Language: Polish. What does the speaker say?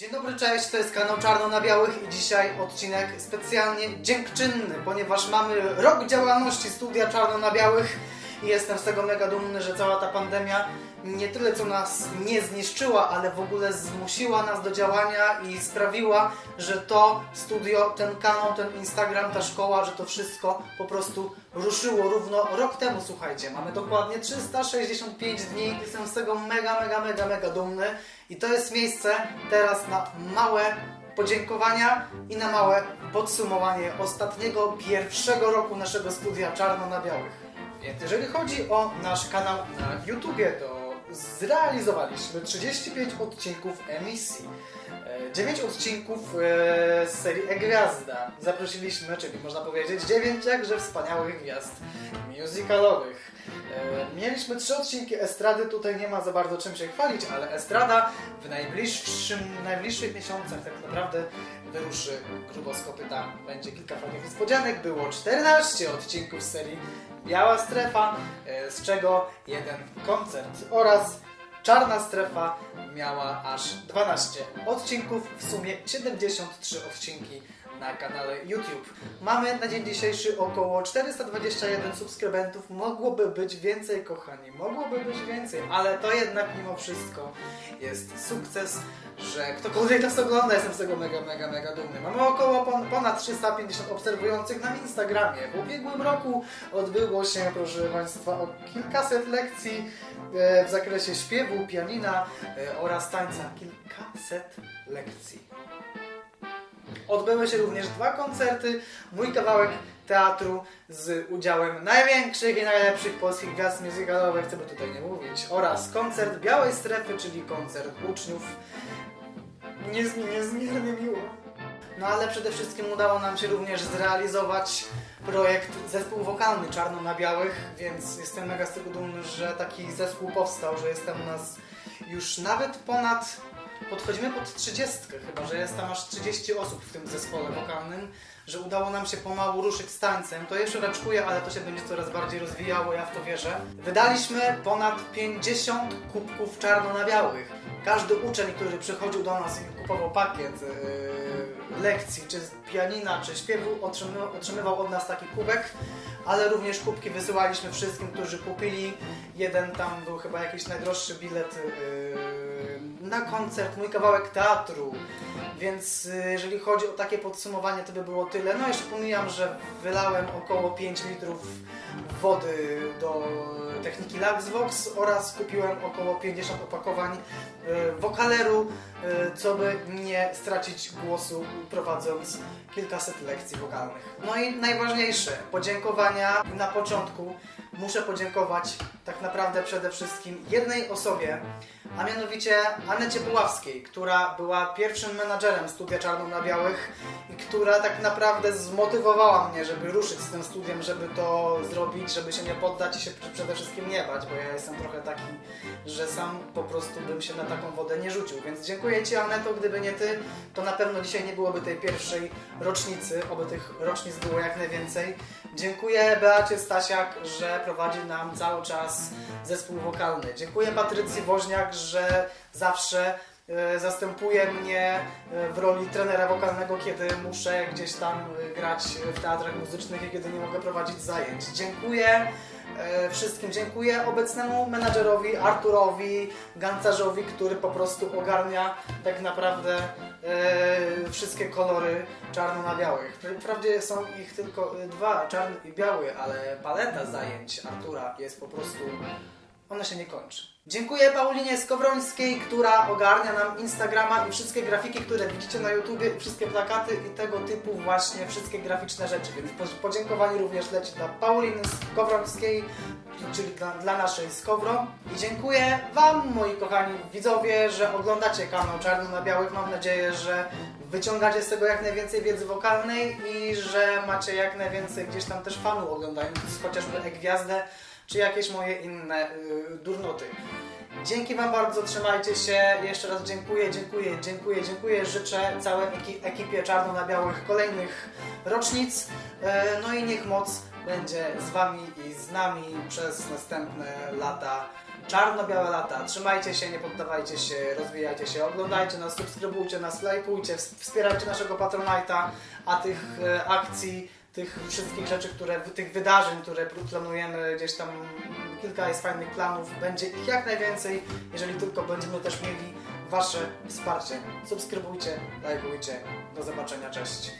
Dzień dobry, cześć, to jest kanał Czarno na Białych i dzisiaj odcinek specjalnie dziękczynny, ponieważ mamy rok działalności studia Czarno na Białych i jestem z tego mega dumny, że cała ta pandemia nie tyle co nas nie zniszczyła, ale w ogóle zmusiła nas do działania i sprawiła, że to studio, ten kanał, ten Instagram, ta szkoła, że to wszystko po prostu ruszyło równo rok temu, słuchajcie. Mamy dokładnie 365 dni. Jestem z tego mega, mega, mega, mega dumny i to jest miejsce teraz na małe podziękowania i na małe podsumowanie ostatniego, pierwszego roku naszego studia Czarno na Białych. Jeżeli chodzi o nasz kanał na YouTubie, to zrealizowaliśmy 35 odcinków emisji. 9 odcinków e, z serii E-Gwiazda. Zaprosiliśmy, czyli można powiedzieć 9 jakże wspaniałych gwiazd musicalowych. E, Mieliśmy 3 odcinki Estrady, tutaj nie ma za bardzo czym się chwalić, ale Estrada w najbliższym, najbliższych miesiącach tak naprawdę wyruszy grubo z kopyta. Będzie kilka fajnych niespodzianek. Było 14 odcinków z serii Biała Strefa, e, z czego jeden koncert oraz Czarna Strefa miała aż 12 odcinków, w sumie 73 odcinki na kanale YouTube. Mamy na dzień dzisiejszy około 421 subskrybentów. Mogłoby być więcej, kochani, mogłoby być więcej, ale to jednak mimo wszystko jest sukces, że ktokolwiek nas ogląda, jestem z tego mega, mega, mega dumny. Mamy około pon- ponad 350 obserwujących na Instagramie. W ubiegłym roku odbyło się, proszę Państwa, o kilkaset lekcji e, w zakresie śpiewu, pianina e, oraz tańca. Kilkaset lekcji. Odbyły się również dwa koncerty, mój kawałek teatru z udziałem największych i najlepszych polskich gwiazd musicalowych, chcę by tutaj nie mówić, oraz koncert Białej Strefy, czyli koncert uczniów. Mi niezmiernie miło. No ale przede wszystkim udało nam się również zrealizować projekt zespół wokalny Czarno na Białych, więc jestem mega z tego dumny, że taki zespół powstał, że jest tam nas już nawet ponad podchodzimy pod 30, chyba że jest tam aż 30 osób w tym zespole wokalnym, że udało nam się pomału ruszyć z tańcem. To jeszcze raczkuje, ale to się będzie coraz bardziej rozwijało, ja w to wierzę. Wydaliśmy ponad 50 kubków czarno na białych. Każdy uczeń, który przychodził do nas i kupował pakiet yy, lekcji, czy pianina, czy śpiewu, otrzymywał, otrzymywał od nas taki kubek, ale również kubki wysyłaliśmy wszystkim, którzy kupili. Jeden tam był chyba jakiś najdroższy bilet yy, na koncert, mój kawałek teatru. Więc y, jeżeli chodzi o takie podsumowanie, to by było tyle. No jeszcze pomijam, że wylałem około 5 litrów wody do techniki Luxvox oraz kupiłem około 50 opakowań y, wokaleru, y, co by nie stracić głosu prowadząc kilkaset lekcji wokalnych. No i najważniejsze, podziękowania na początku. Muszę podziękować tak naprawdę przede wszystkim jednej osobie, a mianowicie Anecie Puławskiej, która była pierwszym menadżerem studia Czarno na Białych i która tak naprawdę zmotywowała mnie, żeby ruszyć z tym studiem, żeby to zrobić, żeby się nie poddać i się przede wszystkim nie bać, bo ja jestem trochę taki, że sam po prostu bym się na taką wodę nie rzucił. Więc dziękuję Ci Aneto, gdyby nie Ty, to na pewno dzisiaj nie byłoby tej pierwszej rocznicy, oby tych rocznic było jak najwięcej. Dziękuję Beacie Stasiak, że prowadzi nam cały czas zespół wokalny. Dziękuję Patrycji Woźniak, że zawsze e, zastępuje mnie e, w roli trenera wokalnego, kiedy muszę gdzieś tam e, grać w teatrach muzycznych i kiedy nie mogę prowadzić zajęć. Dziękuję wszystkim. Dziękuję obecnemu menadżerowi Arturowi Gancarzowi, który po prostu ogarnia tak naprawdę wszystkie kolory czarno na białych. Wprawdzie są ich tylko dwa, czarny i biały, ale paleta zajęć Artura jest po prostu ona się nie kończy. Dziękuję Paulinie Skowrońskiej, która ogarnia nam Instagrama i wszystkie grafiki, które widzicie na YouTubie, wszystkie plakaty i tego typu właśnie wszystkie graficzne rzeczy. Więc po- podziękowanie również leci dla Pauliny Skowrońskiej, czyli dla, dla naszej Skowro. I dziękuję Wam, moi kochani widzowie, że oglądacie kanał Czarno na Białych. Mam nadzieję, że wyciągacie z tego jak najwięcej wiedzy wokalnej i że macie jak najwięcej gdzieś tam też fanów oglądających chociażby E-Gwiazdę czy jakieś moje inne y, durnoty. Dzięki Wam bardzo, trzymajcie się. Jeszcze raz dziękuję, dziękuję, dziękuję, dziękuję. Życzę całej eki- ekipie Czarno na Białych kolejnych rocznic. E, No i niech moc będzie z Wami i z nami przez następne lata. czarno-białe lata. Trzymajcie się, nie poddawajcie się, rozwijajcie się, oglądajcie nas, subskrybujcie nas, lajkujcie, ws- wspierajcie naszego Patronite'a, a tych e, akcji, tych wszystkich rzeczy, które, tych wydarzeń, które planujemy, gdzieś tam kilka jest fajnych planów, będzie ich jak najwięcej, jeżeli tylko będziemy też mieli Wasze wsparcie. Subskrybujcie, lajkujcie. Do zobaczenia, cześć.